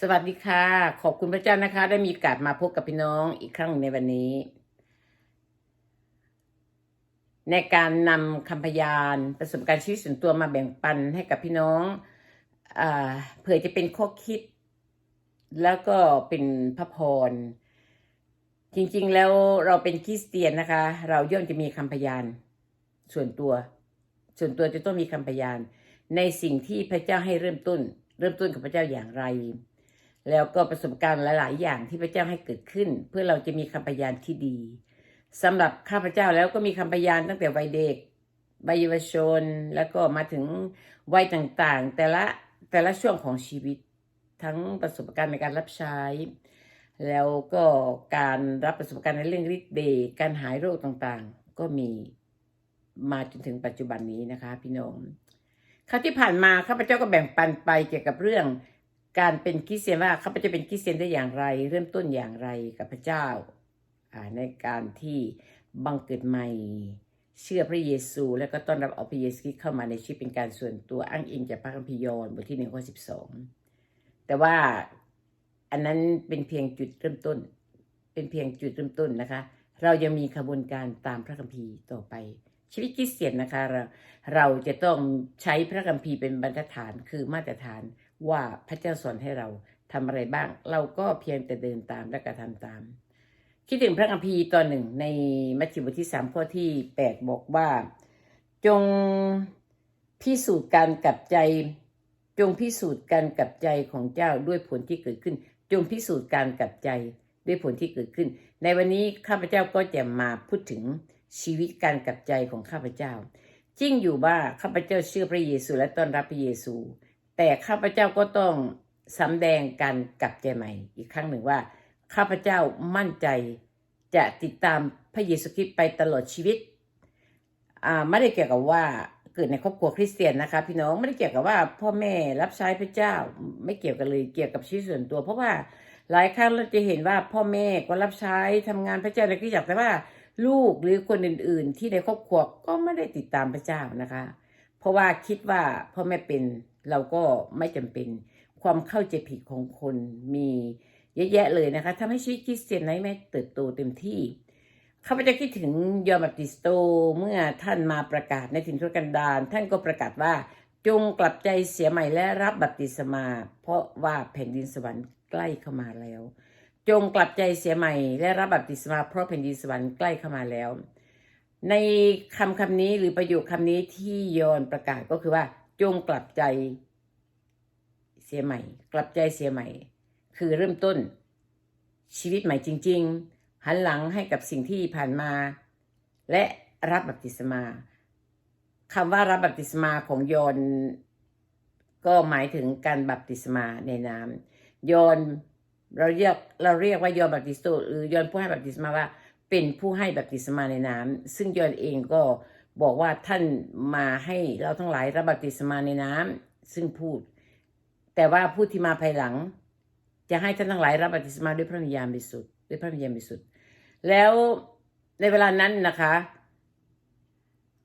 สวัสดีค่ะ ขอบคุณพระเจ้านะคะ ได้มีโอกาสมาพบกับพี่น้องอีกครั้งในวันนี้ ในการนำคำพยานประสบการณ์ชีวิตส่วนตัวมาแบ่งปันให้กับพี่น้องเผื่อจะเป็นข้อคิด แล้วก็เป็นพระพร จริงๆแล้วเราเป็นคริสเตียนนะคะ เราย่อมจะมีคำพยานส่วนตัว ส่วนตัวจะต้องมีคำพยาน ในสิ่งที่พระเจ้าให้เริ่มต้น เริ่มต้นกับพระเจ้าอย่างไร แล้วก็ประสบการณ์หลาย ๆ อย่างที่พระเจ้าให้เกิดขึ้น เพื่อเราจะมีคำพยานที่ดีสำหรับข้าพเจ้าแล้วก็มีคำพยานตั้งแต่วัยเด็กวัยเยาวชน แล้วก็มาถึงวัยต่างๆ แต่ละแต่ละช่วงของชีวิต ทั้งประสบการณ์ในการรับใช้ แล้วก็การรับประสบการณ์ในเรื่องฤทธิ์เดชการหายโรคต่างๆ ก็มีมาจนถึงปัจจุบันนี้นะคะ พี่น้องคราวที่ผ่านมาข้าพเจ้าก็แบ่งปันไปเกี่ยวกับเรื่อง การเป็นคริสเตียนว่าข้าพเจ้าเป็นคริสเตียนได้อย่างไร เริ่มต้นอย่างไรกับพระเจ้าในการที่บังเกิดใหม่ เชื่อพระเยซู แล้วก็ต้อนรับเอาพระเยซูเข้ามาในชีวิตเป็นการส่วนตัวอ้างอิงจากพระคัมภีร์ยอห์นบทที่หนึ่งข้อสิบสองแต่ว่าอันนั้นเป็นเพียงจุดเริ่มต้น เป็นเพียงจุดเริ่มต้นนะคะ เรายังมีขบวนการตามพระคัมภีร์ต่อไปชีวิตคริสเตียนนะคะเราเราจะต้องใช้พระคัมภีร์เป็นบรรทัดฐานคือมาตรฐาน ว่าพระเจ้าสอนให้เราทำอะไรบ้าง เราก็เพียงแต่เดินตามและกระทำตาม คิดถึงพระคัมภีร์ตอนหนึ่งในมัทธิวบทที่สามข้อที่แปดบอกว่า จงพิสูจน์การกลับใจ จงพิสูจน์การกลับใจของเจ้าด้วยผลที่เกิดขึ้น จงพิสูจน์การกลับใจด้วยผลที่เกิดขึ้น ในวันนี้ข้าพเจ้าก็จะมาพูดถึงชีวิตการกลับใจของข้าพเจ้าจริงอยู่ว่าข้าพเจ้าเชื่อพระเยซูและต้อนรับพระเยซู แต่ข้าพเจ้าก็ต้องสำแดงการกลับใจใหม่ อีกครั้งหนึ่งว่า ข้าพเจ้ามั่นใจจะติดตามพระเยซูคริสต์ไปตลอดชีวิตอ่าไม่ได้เกี่ยวกับว่าเกิดในครอบครัวคริสเตียนนะคะพี่น้องไม่ได้เกี่ยวกับว่าพ่อแม่รับใช้พระเจ้าไม่เกี่ยวกันเลยเกี่ยวกับชีวิตส่วนตัว เพราะว่าหลายครั้งเราจะเห็นว่าพ่อแม่ก็รับใช้ทำงานพระเจ้าในคริสตจักรแต่ว่าลูกหรือคนอื่น ๆ ที่ในครอบครัวก็ไม่ได้ติดตามพระเจ้านะคะ เพราะว่าคิดว่าพ่อแม่เป็น เราก็ไม่จำเป็นความเข้าใจผิดของคนมีเยอะแยะเลยนะคะทำให้ชีวิตคริสเตียนนั้นไม่เติบโตเต็มที่ข้าพเจ้าคิดถึงยอห์นบัพติสโตเมื่อท่านมาประกาศในถิ่นทุรกันดารท่านก็ประกาศว่าจงกลับใจเสียใหม่และรับบัพติศมา เพราะว่าแผ่นดินสวรรค์ใกล้เข้ามาแล้ว จงกลับใจเสียใหม่และรับบัพติศมา เพราะแผ่นดินสวรรค์ใกล้เข้ามาแล้ว ในคำคำนี้หรือประโยคคำนี้ที่ยอนประกาศก็คือว่า จงกลับใจเสียใหม่ กลับใจเสียใหม่ คือเริ่มต้น ชีวิตใหม่จริง ๆ หันหลังให้กับสิ่งที่ผ่านมา และรับบัพติศมาคำว่ารับบัพติศมาของยอนก็หมายถึงการบัพติศมาในน้ำยอนเราเรียกเราเรียกว่ายอนบัพติสโตหรือยอนผู้ให้บัพติศมาว่า เป็นผู้ให้บัพติศมาในน้ำซึ่งยอนเองก็ บอกว่าท่านมาให้เราทั้งหลายรับบัติศมาในน้ำซึ่งพูด แต่ว่าผู้ที่มาภายหลัง จะให้ท่านทั้งหลายรับบัติศมาด้วยพระวิญญาณบริสุทธิ์ด้วยพระวิญญาณบริสุทธิ์แล้วในเวลานั้นนะคะ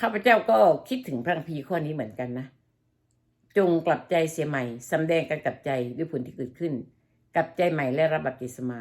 ข้าพเจ้าก็คิดถึงพระคัมภีข้อนี้เหมือนกันนะ จงกลับใจเสียใหม่สำแดงการกลับใจด้วยผลที่เกิดขึ้นกลับใจใหม่และรับบัติศมา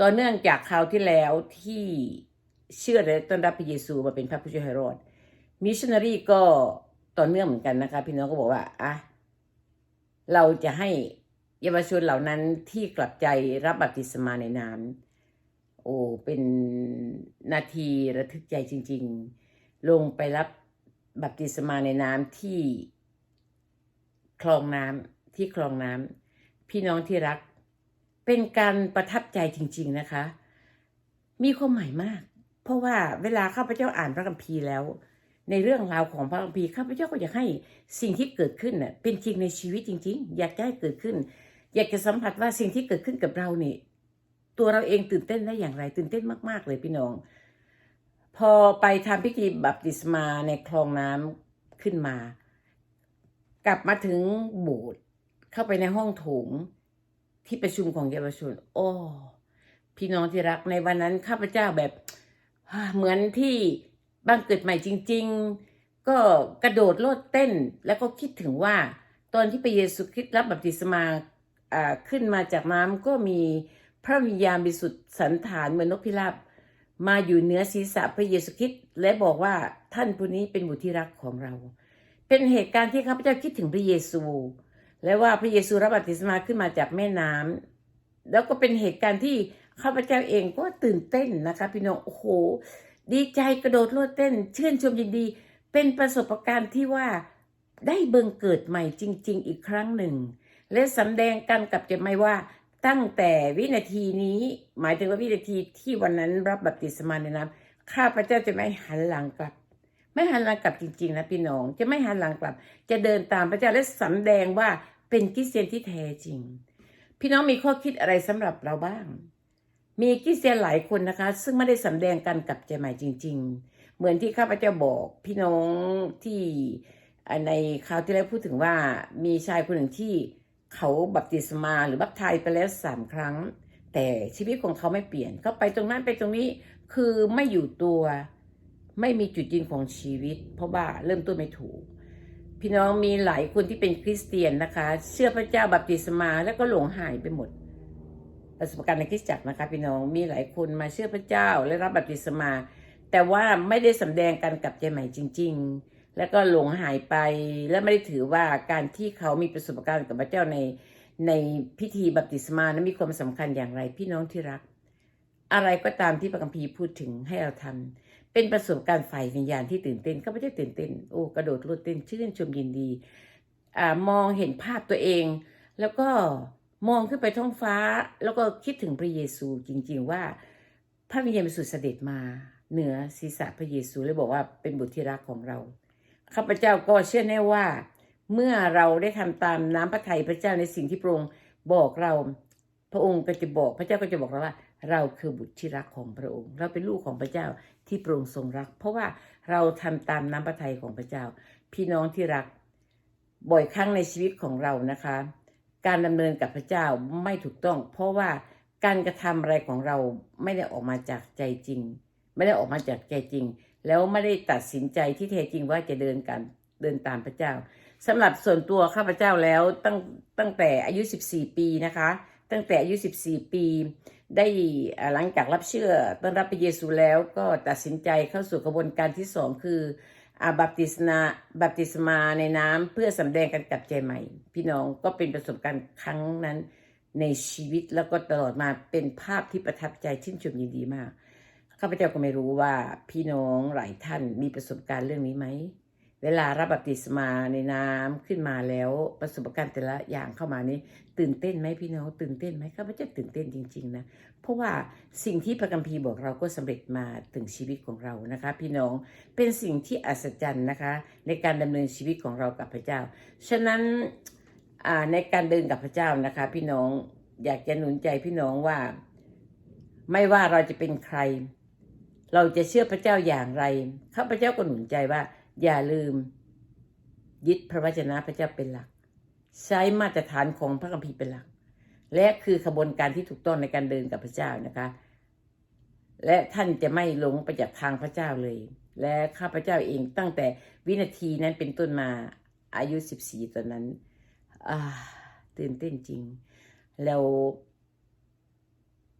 ต่อเนื่องจากคราวที่แล้วที่ เชื่อและต้อนรับพระเยซูมาเป็นพระผู้ช่วยให้รอดมิชชันนารีก็ต่อเนื่องเหมือนกันนะคะ พี่น้องก็บอกว่าอะเราจะให้เยาวชนเหล่านั้นที่กลับใจรับบัพติศมาในน้ำโอ้เป็นนาทีระทึกใจจริง ๆ ลงไปรับบัพติศมาในน้ำที่คลองน้ำที่คลองน้ำพี่น้องที่รัก เป็นการประทับใจจริง ๆนะคะ มีความหมายมาก เพราะว่าเวลาข้าพเจ้าอ่านพระคัมภีร์แล้ว ในเรื่องราวของพระคัมภีร์ข้าพเจ้าก็อยากให้สิ่งที่เกิดขึ้นน่ะเป็นจริงในชีวิตจริง ๆ อยากให้เกิดขึ้น อยากจะสัมผัสว่าสิ่งที่เกิดขึ้นกับเราเนี่ยตัวเราเองตื่นเต้นได้อย่างไร ตื่นเต้นมาก ๆ เลยพี่น้อง พอไปทำพิธีบัพติศมาในคลองน้ำขึ้นมา กลับมาถึงโบสถ์เข้าไปในห้องโถงที่ประชุมของเยาวชนโอ้พี่น้องที่รักในวันนั้นข้าพเจ้าแบบ เหมือนที่บังเกิดใหม่จริง ๆ ก็กระโดดโลดเต้น แล้วก็คิดถึงว่า ตอนที่พระเยซูคริสต์รับบัพติศมาขึ้นมาจากน้ำก็มีพระวิญญาณบริสุทธิ์สันฐานเหมือนนกพิราบมาอยู่เหนือศีรษะพระเยซูคริสต์และบอกว่าท่านผู้นี้เป็นบุตรที่รักของเรา เป็นเหตุการณ์ที่ข้าพเจ้าคิดถึงพระเยซู และว่าพระเยซูรับบัพติศมาขึ้นมาจากแม่น้ำแล้วก็เป็นเหตุการณ์ที่ ข้าพเจ้าเองก็ตื่นเต้นนะคะพี่น้องโอ้โห ดีใจกระโดดโลดเต้น ชื่นชมยินดี เป็นประสบการณ์ที่ว่าได้เบิงเกิดใหม่จริง ๆ อีกครั้งหนึ่ง และสำแดงกันกับจะไม่ว่าตั้งแต่วินาทีนี้ หมายถึงว่าวินาทีที่วันนั้นรับบัพติศมาในน้ำข้าพเจ้าจะไม่หันหลังกลับ ไม่หันหลังกลับจริง ๆ นะพี่น้อง จะไม่หันหลังกลับ จะเดินตามพระเจ้าและสำแดงว่าเป็นคริเตียนที่แท้จริง พี่น้องมีข้อคิดอะไรสำหรับเราบ้าง มีคริสเตียนหลายคนนะคะ ซึ่งไม่ได้สำแดงกันกับใจใหม่จริง ๆ เหมือนที่ข้าพเจ้าบอกพี่น้องที่ในคราวที่แล้วพูดถึงว่ามีชายคนหนึ่งที่เขาบัพติศมาหรือบัพไทยไปแล้วสามครั้ง แต่ชีวิตของเขาไม่เปลี่ยนเขาไปตรงนั้นไปตรงนี้คือไม่อยู่ตัวไม่มีจุดยืนของชีวิต เพราะว่าเริ่มต้นไม่ถูก พี่น้องมีหลายคนที่เป็นคริสเตียนนะคะ เชื่อพระเจ้าบัพติศมาแล้วก็หลงหายไปหมด ประสบการณ์ในคริสตจักรนะคะพี่น้องมีหลายคนมาเชื่อพระเจ้าและรับบัพติศมา แต่ว่าไม่ได้สำแดงกันกับใจใหม่จริง ๆ แล้วก็หลงหายไปและไม่ได้ถือว่าการที่เขามีประสบการณ์กับพระเจ้าในในพิธีบัพติศมานั้นมีความสำคัญอย่างไรพี่น้องที่รัก อะไรก็ตามที่พระคัมภีร์พูดถึงให้เราทำเป็นประสบการณ์ฝ่ายวิญญาณที่ตื่นเต้นก็ไม่ได้ตื่นเต้นโอ้กระโดดโลดเต้นชื่นชมยินดีอ่ามองเห็นภาพตัวเอง แล้วก็ มองขึ้นไปท้องฟ้า แล้วก็คิดถึงพระเยซูจริงๆว่า พระวิญญาณบริสุทธิ์เสด็จมาเหนือศีรษะพระเยซูเลยบอกว่าเป็นบุตรที่รักของเราข้าพเจ้าก็เชื่อแน่ว่า เมื่อเราได้ทำตามน้ำพระทัยพระเจ้าในสิ่งที่พระองค์บอกเราพระองค์ก็จะบอกพระเจ้าก็จะบอกเราว่า เราคือบุตรที่รักของพระองค์ เราเป็นลูกของพระเจ้าที่พระองค์ทรงรัก เพราะว่าเราทำตามน้ำพระทัยของพระเจ้า พี่น้องที่รักบ่อยครั้งในชีวิตของเรานะคะ การดำเนินกับพระเจ้าไม่ถูกต้อง เพราะว่าการกระทำอะไรของเราไม่ได้ออกมาจากใจจริง ไม่ได้ออกมาจากใจจริง แล้วไม่ได้ตัดสินใจที่แท้จริงว่าจะเดินกันเดินตามพระเจ้าสำหรับส่วนตัวข้าพเจ้าแล้วตั้งตั้งแต่อายุ 14 ปีนะคะ ตั้งแต่อายุ 14 ปี ได้หลังจากรับเชื่อต้อนรับพระเยซูแล้วก็ตัดสินใจเข้าสู่กระบวนการที่สองคือ บัพติศนาบัพติศมาในน้ำเพื่อสำแดงกันกับใจใหม่ พี่น้องก็เป็นประสบการณ์ครั้งนั้นในชีวิตแล้วก็ตลอดมาเป็นภาพที่ประทับใจชื่นชมยินดีมากข้าพเจ้าก็ไม่รู้ว่าพี่น้องหลายท่านมีประสบการณ์เรื่องนี้ไหม เวลารับบัพติศมาในน้ำขึ้นมาแล้วประสบการณ์แต่ละอย่างเข้ามานี้ ตื่นเต้นไหมพี่น้องตื่นเต้นไหมข้าพเจ้าตื่นเต้นจริง ๆ นะ เพราะว่าสิ่งที่พระคัมภีร์บอกเราก็สำเร็จมาถึงชีวิตของเรานะคะ พี่น้องเป็นสิ่งที่อัศจรรย์นะคะ ในการดำเนินชีวิตของเรากับพระเจ้า ฉะนั้นในการเดินกับพระเจ้านะคะ พี่น้องอยากจะหนุนใจพี่น้องว่า ไม่ว่าเราจะเป็นใคร เราจะเชื่อพระเจ้าอย่างไรข้าพเจ้าก็หนุนใจว่า อย่าลืม ยึดพระวจนะพระเจ้าเป็นหลัก ใช้มาตรฐานของพระคัมภีร์เป็นหลัก และคือขบวนการที่ถูกต้องในการเดินกับพระเจ้านะคะ และท่านจะไม่หลงไปจากทางพระเจ้าเลย และข้าพระเจ้าเองตั้งแต่วินาทีนั้นเป็นต้นมาอายุ14ตอนนั้นตื่นเต้นจริง แล้ว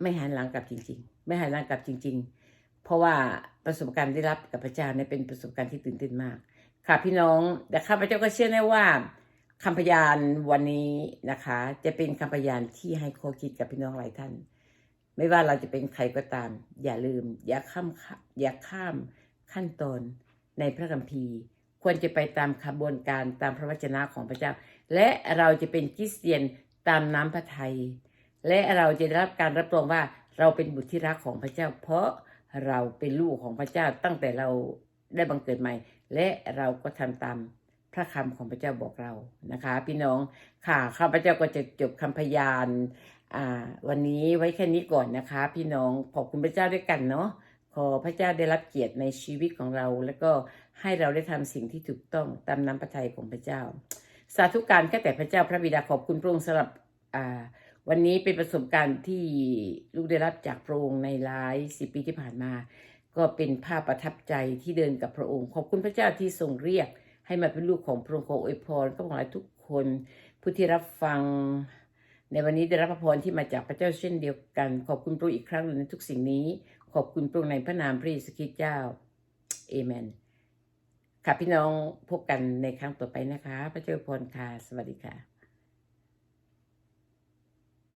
ไม่หันหลังกลับจริง ๆ ไม่หันหลังกลับจริง ๆ เพราะว่าประสบการณ์ได้รับกับพระเจ้าเนี่ยเป็นประสบการณ์ที่ตื่นเต้นมาก ค่ะพี่น้องแต่ข้าพเจ้าก็เชื่อแน่ว่าคำพยานวันนี้นะคะ จะเป็นคำพยานที่ให้ข้อคิดกับพี่น้องหลายท่าน ไม่ว่าเราจะเป็นใครก็ตาม อย่าลืม อย่าข้ามอย่าข้ามขั้นตอนในพระคัมภีร์ ควรจะไปตามขบวนการตามพระวจนะของพระเจ้า และเราจะเป็นคริสเตียนตามน้ำพระทัยและเราจะได้รับการรับรองว่าเราเป็นบุตรที่รักของพระเจ้า เพราะ เราเป็นลูกของพระเจ้าตั้งแต่เราได้บังเกิดใหม่ และเราก็ทำตามพระคำของพระเจ้าบอกเรานะคะ พี่น้องค่ะข้าพเจ้าก็จะจบคำพยานวันนี้ไว้แค่นี้ก่อนนะคะ พี่น้องขอบคุณพระเจ้าด้วยกันเนาะขอพระเจ้าได้รับเกียรติในชีวิตของเรา แล้วก็ให้เราได้ทำสิ่งที่ถูกต้องตามน้ำพระทัยของพระเจ้า สาธุการแค่แต่พระเจ้าพระบิดาขอบคุณพระองค์สำหรับอ่า วันนี้เป็นประสบการณ์ที่ลูกได้รับจากพระองค์ในหลายสิบปีที่ผ่านมา ก็เป็นภาพประทับใจที่เดินกับพระองค์ ขอบคุณพระเจ้าที่ทรงเรียก ให้มาเป็นลูกของพระองค์ขออวยพรก็ขอให้ทุกคน ผู้ที่รับฟัง ในวันนี้ได้รับพระพรที่มาจากพระเจ้าเช่นเดียวกัน ขอบคุณพระองค์อีกครั้งหนึ่งในทุกสิ่งนี้ ขอบคุณพระองค์ในพระนามพระเยซูคริสต์เจ้าเอเมนค่ะพี่น้องพบกันในครั้งต่อไปนะคะ พระเจ้าพรค่ะสวัสดีค่ะ